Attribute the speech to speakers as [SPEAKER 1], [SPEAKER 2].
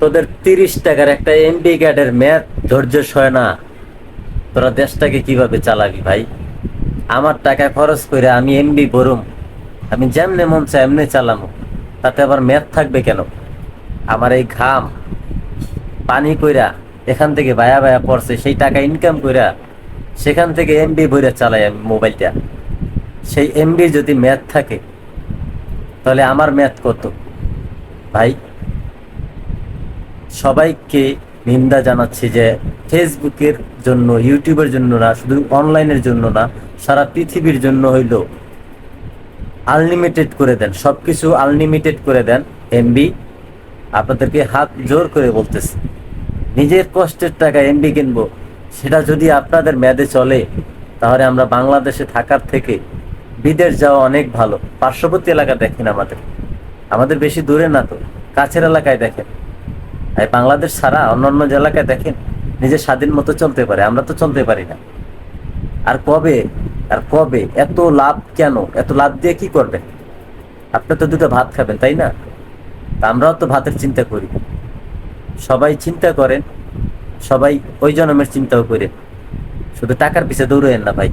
[SPEAKER 1] তোদের তিরিশ টাকার একটা এমবি কার্ডের ম্যাথ ধৈর্য সয় না। তোরা দেশটাকে কীভাবে চালাবি ভাই? আমার টাকা খরচ করে আমি এমবি বরুম আমি যেমনে মন চাই এমনি চালামো। তাতে আবার ম্যাথ থাকবে কেন? আমার এই ঘাম। পানি কইরা এখান থেকে বায়া বায়া পড়ছে, সেই টাকা ইনকাম কইরা সেখান থেকে এমবি ভরে চালাই আমি মোবাইলটা। সেই এমবি যদি ম্যাথ থাকে, তাহলে আমার ম্যাথ কত? ভাই সবাইকে নিন্দা জানাচ্ছি যে ফেসবুকের জন্য, ইউটিউবের জন্য না, শুধু অনলাইনের জন্য না, সারা পৃথিবীর জন্য হইল আনলিমিটেড করে দেন। সব কিছু আনলিমিটেড করে দেন। এমবি আপনাদেরকে হাত জোর করে বলতেছি। নিজের কষ্টের টাকা এমবি কিনবো, সেটা যদি আপনাদের মেয়াদে চলে, তাহলে আমরা বাংলাদেশে থাকার থেকে বিদেশ যাওয়া অনেক ভালো। পার্শ্ববর্তী এলাকা দেখেন আমাদের। আমাদের বেশি দূরে না তো, কাছের এলাকায় দেখেন। বাংলাদেশ ছাড়া অন্যান্য যে এলাকায় দেখেন, নিজের স্বাধীন মতো চলতে পারে, আমরা তো চলতে পারি না। আর কবে? আর কবে? এত লাভ কেন? এত লাভ দিয়ে কি করবেন? আপনি তো দুটো ভাত খাবেন, তাই না? আমরাও তো ভাতের চিন্তা করি। সবাই চিন্তা করেন, সবাই ওই জন্মের চিন্তাও করেন। শুধু টাকার পিছে দৌড়েন না ভাই।